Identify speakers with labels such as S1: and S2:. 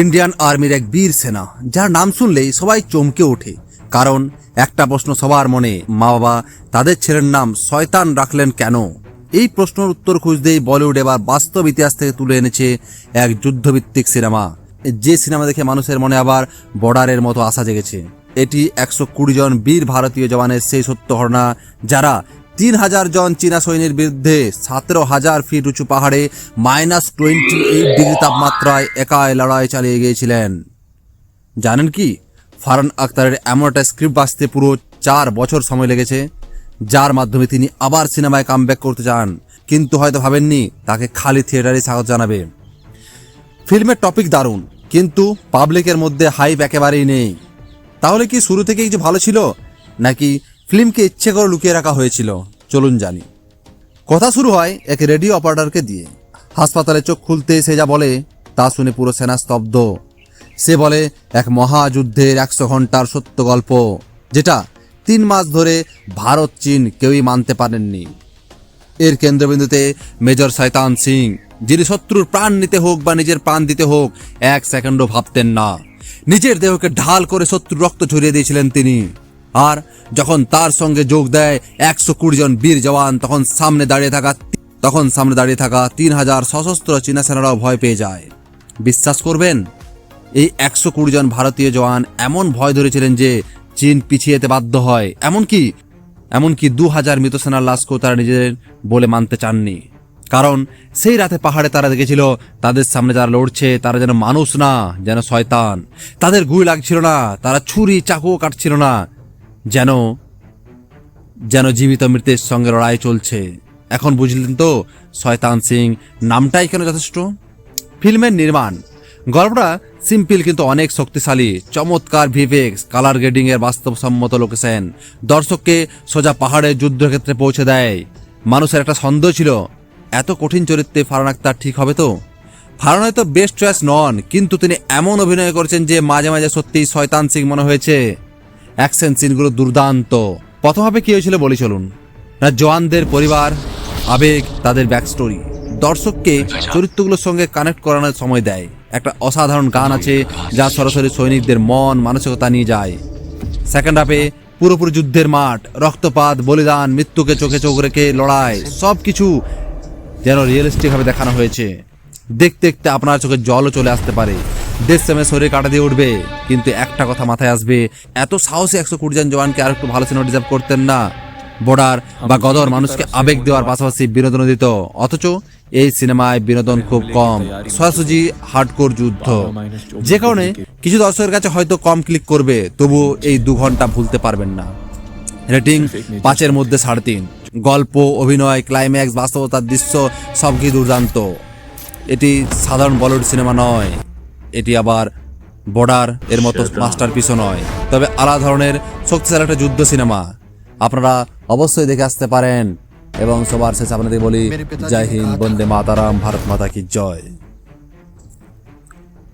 S1: Indian আর্মির এক বীর সেনা, যার নাম শুনলেই সবাই চমকে ওঠে। কারণ একটা প্রশ্ন সবার মনে মা বাবা তাদের ছেলের নাম শয়তান রাখলেন কেন? এই প্রশ্নের উত্তর খুঁজতেই বলিউড এবার বাস্তব ইতিহাস থেকে তুলে এনেছে এক যুদ্ধভিত্তিক সিনেমা। যে সিনেমা দেখে মানুষের মনে আবার বর্ডারের মতো আশা জেগেছে। এটি একশো কুড়ি জন বীর ভারতীয় জওয়ানের সেই সত্য ঘটনা, যারা তিন হাজার জন চীনা সৈন্যের বিরুদ্ধে সতেরো হাজার ফিট উঁচু পাহাড়ে মাইনাস টোয়েন্টি এইট ডিগ্রি তাপমাত্রায় একাই লড়াই চালিয়ে গিয়েছিলেন। জানেন কি? ফারান আক্তারের এমন একটা স্ক্রিপ্ট বাঁচতে পুরো চার বছর সময় লেগেছে, যার মাধ্যমে তিনি আবার সিনেমায় কামব্যাক করতে চান। কিন্তু হয়তো ভাবেননি, তাকে খালি থিয়েটারে স্বাগত জানাবে। ফিল্মের টপিক দারুণ, কিন্তু পাবলিকের মধ্যে হাইপ একেবারেই নেই। তাহলে কি শুরু থেকেই যে ভালো ছিল? নাকি ফিল্মকে ইচ্ছে করে লুকিয়ে রাখা হয়েছিল। চলুন জানি। কথা শুরু হয় এক রেডিও অপারেটরকে দিয়ে। হাসপাতালে চোখ খুলতে সে যা বলে, তা শুনে পুরো সেনা স্তব্ধ। সে বলে, এক মহাযুদ্ধের একশো ঘণ্টার সত্য গল্প, যেটা তিন মাস ধরে ভারত, চীন কেউই মানতে পারেননি। এর কেন্দ্রবিন্দুতে মেজর শয়তান সিং, যিনি শত্রুর প্রাণ নিতে হোক বা নিজের প্রাণ দিতে হোক, এক সেকেন্ডও ভাবতেন না। নিজের দেহকে ঢাল করে শত্রুর রক্ত ঝরিয়ে দিয়েছিলেন তিনি। আর যখন তার সঙ্গে যোগ দেয় একশো কুড়ি জন বীর জওয়ান, তখন সামনে দাঁড়িয়ে থাকা তখন সামনে দাঁড়িয়ে থাকা তিন হাজার সশস্ত্র চীনা সেনারাও ভয় পেয়ে যায়। বিশ্বাস করবেন? এই একশো কুড়ি জন ভারতীয় জওয়ান এমন ভয় ধরেছিলেন যে চীন পিছিয়ে যেতে বাধ্য হয়। এমনকি এমনকি দু হাজার মৃত সেনার লাশকেও তারা নিজেদের বলে মানতে চাননি। কারণ সেই রাতে পাহাড়ে তারা দেখেছিল, তাদের সামনে যারা লড়ছে, তারা যেন মানুষ না, যেন শয়তান। তাদের গুলি লাগছিল না, তারা ছুরি, চাকুও কাটছিল না। যেন যেন জীবিত মৃতের সঙ্গে লড়াই চলছে। এখন বুঝলেন তো, শয়তান সিং নামটাই কেন যথেষ্ট? ফিল্মের নির্মাণ। গল্পটা সিম্পল কিন্তু অনেক শক্তিশালী, চমৎকার ভিভেক্স, কালার গ্রেডিং এর বাস্তবসম্মত লোকেশন। দর্শককে সোজা পাহাড়ের যুদ্ধক্ষেত্রে পৌঁছে দেয়। মানুষের একটা সন্দেহ ছিল, এত কঠিন চরিত্রে ফারান আক্তার ঠিক হবে তো? ফারান হয়তো বেস্ট চয়েস নন, কিন্তু তিনি এমন অভিনয় করেছেন যে মাঝে মাঝে সত্যিই শয়তান সিং মনে হয়েছে। অ্যাকশন সিনগুলো দুর্দান্ত। প্রথমভাবে কি হয়েছিল বলি চলুন। না জওয়ানদের পরিবার, আবেগ, তাদের ব্যাক স্টোরি দর্শককে চরিত্রগুলোর সঙ্গে কানেক্ট করানোর সময় দেয়। একটা অসাধারণ গান আছে যা সরাসরি সৈনিকদের মন, মানসিকতা নিয়ে যায়। সেকেন্ড হাফে পুরোপুরি যুদ্ধের মাঠ, রক্তপাত, বলিদান, মৃত্যুকে চোখে চোখ রেখে লড়াই সব কিছু যেন রিয়েলিস্টিকভাবে দেখানো হয়েছে। দেখতে দেখতে আপনার চোখে জলও চলে আসতে পারে। দেশ সেমে শরীরে কাটা দিয়ে উঠবে। কিন্তু একটা কথা মাথায় আসবে, এত সাহসী একশো কুড়ি জন জওয়ানকে আর একটু ভালো সিনেমা ডিজার্ভ করতেন না। বর্ডার বা গদর মানুষকে আবেগ দেওয়ার পাশাপাশি বিনোদন দিত। অথচ এই সিনেমায় বিনোদন খুব কম। সরাসরি হার্ডকোর যুদ্ধ। যে কারণে কিছু দর্শকের কাছে হয়তো কম ক্লিক করবে তবু এই দু ঘণ্টা ভুলতে পারবেন না। রেটিং পাঁচের মধ্যে সাড়ে তিন। গল্প, অভিনয়, ক্লাইম্যাক্স, বাস্তবতার দৃশ্য সব কিছু দুর্দান্ত। এটি সাধারণ বলিউড সিনেমা নয়। এটি আবার বর্ডার এর মতো মাস্টার পিসও নয়। তবে আলাদা ধরনের শক্তিশালী একটা যুদ্ধ সিনেমা। আপনারা অবশ্যই দেখে আসতে পারেন। এবং সবার শেষে আপনাদের বলি জয় হিন্দ বন্দে মাতারাম ভারত মাতা কি জয়।